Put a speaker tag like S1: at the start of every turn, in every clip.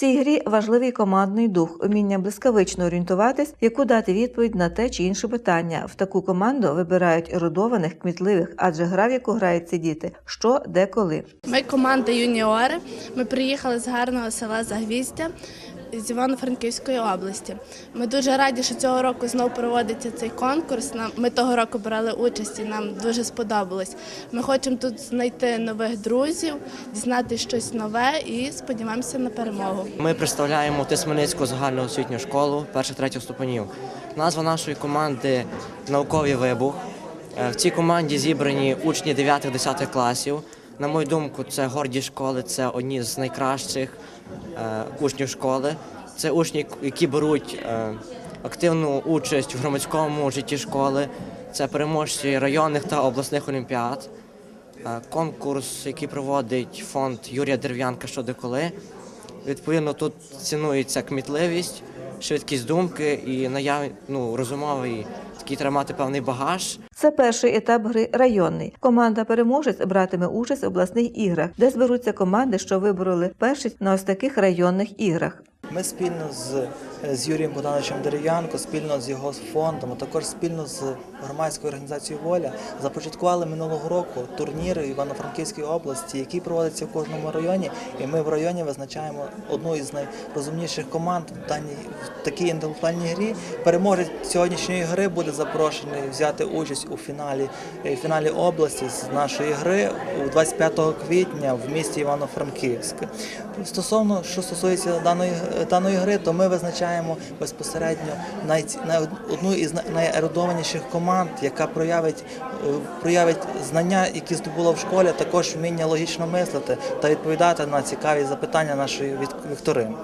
S1: цій грі важливий командний дух, уміння блискавично орієнтуватись, яку дати відповідь на те чи інше питання. В таку команду вибирають родованих, кмітливих, адже гра, в яку грають ці діти, що, де, коли.
S2: Ми команда юніори. Ми приїхали з гарного села Загвіздя з Івано-Франківської області. Ми дуже раді, що цього року знову проводиться цей конкурс. Ми того року брали участь і нам дуже сподобалось. Ми хочемо тут знайти нових друзів, дізнати щось нове і сподіваємося на перемогу.
S3: Ми представляємо Тисменицьку загальноосвітню школу перших-третіх ступенів. Назва нашої команди Науковий вибух. Е, В цій команді зібрані учні 9-10 класів. На мою думку, це горді школи, це одні з найкращих е, учнів школи. Це учні, які беруть е, активну участь в громадському житті школи. Це переможці районних та обласних олімпіад. Е, Конкурс, який проводить фонд Юрія Дерев'янка щодо коли. Відповідно, тут цінується кмітливість, швидкість думки і наяв... ну, розумовий такий треба мати певний багаж.
S1: Це перший етап гри районний. Команда переможець братиме участь в обласних іграх, де зберуться команди, що вибороли першість на ось таких районних іграх.
S4: Ми спільно з, з Юрієм Богдановичем Дерев'янко, спільно з його фондом, а також спільно з громадською організацією Воля започаткували минулого року турніри в Івано-Франківській області, які проводяться в кожному районі. І ми в районі визначаємо одну із найрозумніших команд в даній в такій інтелектуальній грі. Переможець сьогоднішньої гри буде запрошений взяти участь у фіналі, е, фіналі області з нашої гри у 25 квітня в місті Івано-Франківськ. Стосовно що стосується даної даної гри, то ми визначаємо безпосередньо най, одну із най- найерудованіших команд, яка проявить, е, проявить знання, які здобула в школі, також вміння логічно мислити та відповідати на цікаві запитання нашої вікторини.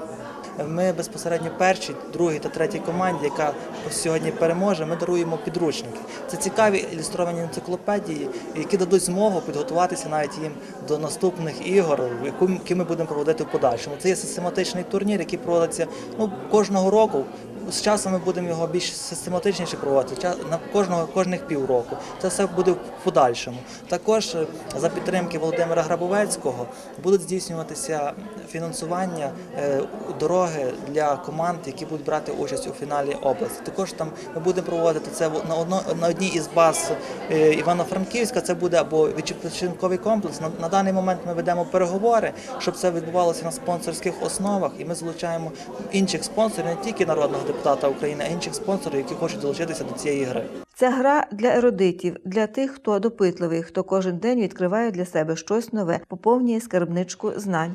S4: Ми безпосередньо першій, другій та третій команді, яка сьогодні переможе, ми даруємо підручники. Це цікаві ілюстровані енциклопедії, які дадуть змогу підготуватися навіть їм до наступних ігор, які ми будемо проводити в подальшому. Це є систематичний турнір, який проводиться ну, кожного року. З часом ми будемо його більш систематичніше проводити, на кожного кожних півроку. Це все буде в подальшому. Також е, за підтримки Володимира Грабовецького будуть здійснюватися фінансування е, дороги для команд, які будуть брати участь у фіналі області. Також там ми будемо проводити це на одно на одній із баз е, Івано-Франківська. Це буде або відпочинковий комплекс. На, на даний момент ми ведемо переговори, щоб це відбувалося на спонсорських основах, і ми залучаємо інших спонсорів, не тільки народного депутата України, а інших спонсорів, які хочуть долучитися до цієї гри.
S1: Це гра для ерудитів, для тих, хто допитливий, хто кожен день відкриває для себе щось нове, поповнює скарбничку знань.